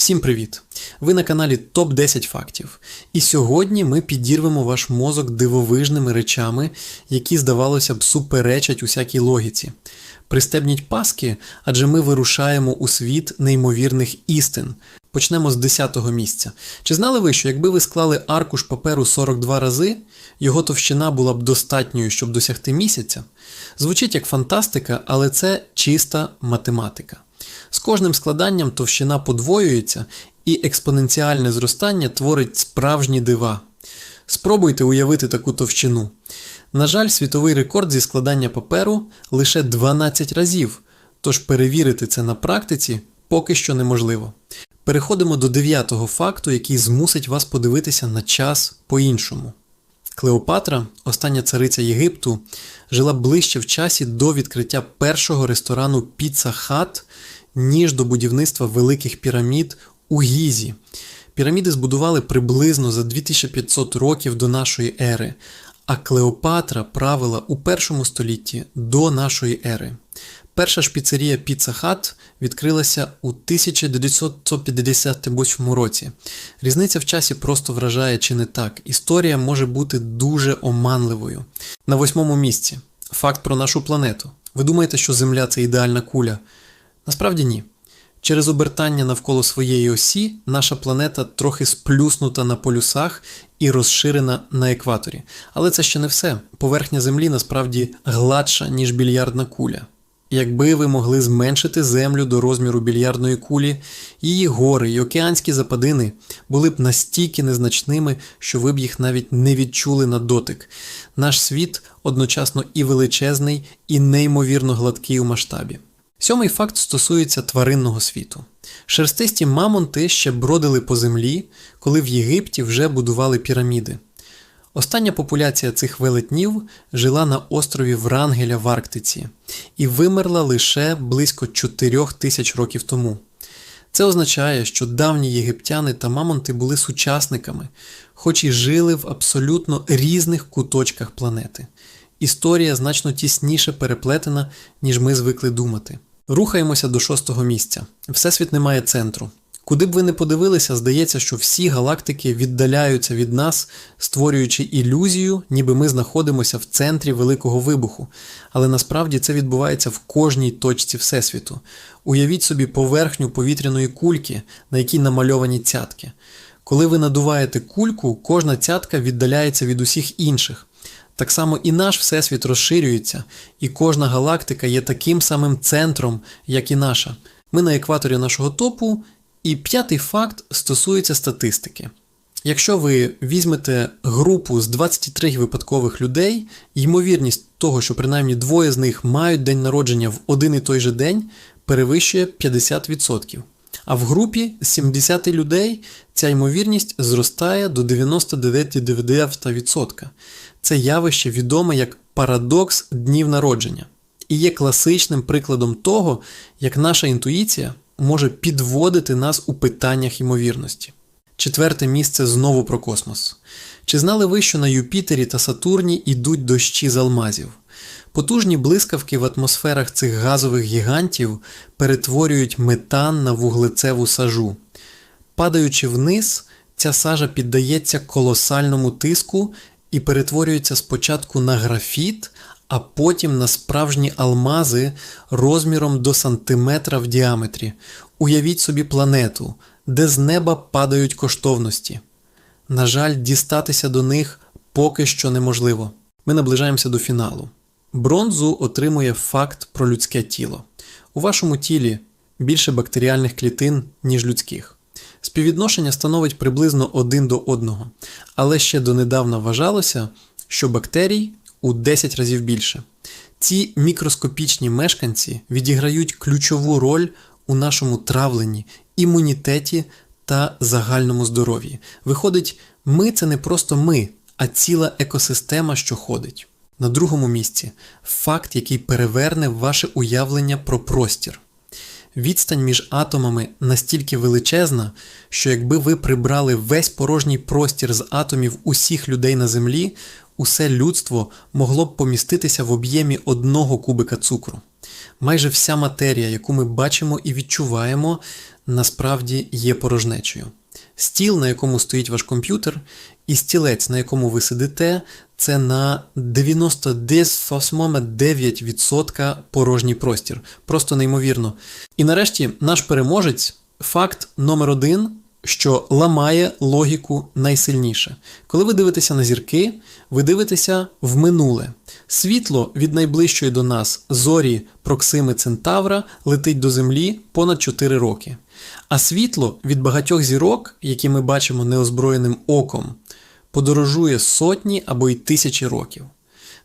Всім привіт! Ви на каналі Топ 10 фактів. І сьогодні ми підірвемо ваш мозок дивовижними речами, які, здавалося б, суперечать усякій логіці. Пристебніть паски, адже ми вирушаємо у світ неймовірних істин. Почнемо з 10-го місця. Чи знали ви, що якби ви склали аркуш паперу 42 рази, його товщина була б достатньою, щоб досягти місяця? Звучить як фантастика, але це чиста математика. З кожним складанням товщина подвоюється, і експоненціальне зростання творить справжні дива. Спробуйте уявити таку товщину. На жаль, світовий рекорд зі складання паперу лише 12 разів, тож перевірити це на практиці поки що неможливо. Переходимо до дев'ятого факту, який змусить вас подивитися на час по-іншому. Клеопатра, остання цариця Єгипту, жила ближче в часі до відкриття першого ресторану Піца Хат, ніж до будівництва великих пірамід у Гізі. Піраміди збудували приблизно за 2500 років до нашої ери, а Клеопатра правила у першому столітті до нашої ери. Перша ж піцерія Pizza Hut відкрилася у 1958 році. Різниця в часі просто вражає чи не так. Історія може бути дуже оманливою. На восьмому місці факт про нашу планету. Ви думаєте, що Земля це ідеальна куля? Насправді ні. Через обертання навколо своєї осі наша планета трохи сплюснута на полюсах і розширена на екваторі. Але це ще не все. Поверхня Землі насправді гладша, ніж більярдна куля. Якби ви могли зменшити Землю до розміру більярдної кулі, її гори й океанські западини були б настільки незначними, що ви б їх навіть не відчули на дотик. Наш світ одночасно і величезний, і неймовірно гладкий у масштабі. Сьомий факт стосується тваринного світу. Шерстисті мамонти ще бродили по землі, коли в Єгипті вже будували піраміди. Остання популяція цих велетнів жила на острові Врангеля в Арктиці і вимерла лише близько 4 тисяч років тому. Це означає, що давні єгиптяни та мамонти були сучасниками, хоч і жили в абсолютно різних куточках планети. Історія значно тісніше переплетена, ніж ми звикли думати. Рухаємося до шостого місця. Всесвіт не має центру. Куди б ви не подивилися, здається, що всі галактики віддаляються від нас, створюючи ілюзію, ніби ми знаходимося в центрі великого вибуху. Але насправді це відбувається в кожній точці Всесвіту. Уявіть собі поверхню повітряної кульки, на якій намальовані цятки. Коли ви надуваєте кульку, кожна цятка віддаляється від усіх інших. Так само і наш Всесвіт розширюється, і кожна галактика є таким самим центром, як і наша. Ми на екваторі нашого топу, і п'ятий факт стосується статистики. Якщо ви візьмете групу з 23 випадкових людей, ймовірність того, що принаймні двоє з них мають день народження в один і той же день, перевищує 50%. А в групі з 70 людей ця ймовірність зростає до 99,9%. Це явище відоме як парадокс днів народження і є класичним прикладом того, як наша інтуїція може підводити нас у питаннях ймовірності. Четверте місце знову про космос. Чи знали ви, що на Юпітері та Сатурні йдуть дощі з алмазів? Потужні блискавки в атмосферах цих газових гігантів перетворюють метан на вуглецеву сажу. Падаючи вниз, ця сажа піддається колосальному тиску і перетворюється спочатку на графіт, а потім на справжні алмази розміром до сантиметра в діаметрі. Уявіть собі планету, де з неба падають коштовності. На жаль, дістатися до них поки що неможливо. Ми наближаємося до фіналу. Бронзу отримує факт про людське тіло. У вашому тілі більше бактеріальних клітин, ніж людських. Співвідношення становить приблизно один до одного, але ще донедавна вважалося, що бактерій у 10 разів більше. Ці мікроскопічні мешканці відіграють ключову роль у нашому травленні, імунітеті та загальному здоров'ї. Виходить, ми це не просто ми, а ціла екосистема, що ходить. На другому місці факт, який переверне ваше уявлення про простір. Відстань між атомами настільки величезна, що якби ви прибрали весь порожній простір з атомів усіх людей на Землі, усе людство могло б поміститися в об'ємі одного кубика цукру. Майже вся матерія, яку ми бачимо і відчуваємо, насправді є порожнечею. Стіл, на якому стоїть ваш комп'ютер, і стілець, на якому ви сидите, це на 99% порожній простір. Просто неймовірно. І нарешті наш переможець факт номер один, що ламає логіку найсильніше. Коли ви дивитеся на зірки, ви дивитеся в минуле. Світло від найближчої до нас зорі Проксими Центавра летить до Землі понад 4 роки. А світло від багатьох зірок, які ми бачимо неозброєним оком, подорожує сотні або й тисячі років.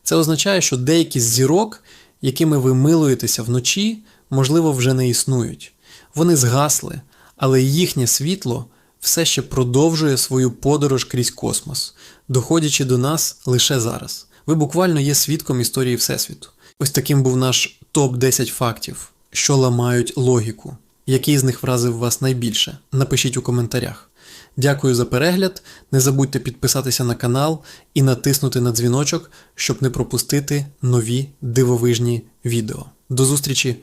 Це означає, що деякі з зірок, якими ви милуєтеся вночі, можливо, вже не існують. Вони згасли, але їхнє світло все ще продовжує свою подорож крізь космос, доходячи до нас лише зараз. Ви буквально є свідком історії Всесвіту. Ось таким був наш топ-10 фактів, що ламають логіку. Який з них вразив вас найбільше? Напишіть у коментарях. Дякую за перегляд. Не забудьте підписатися на канал і натиснути на дзвіночок, щоб не пропустити нові дивовижні відео. До зустрічі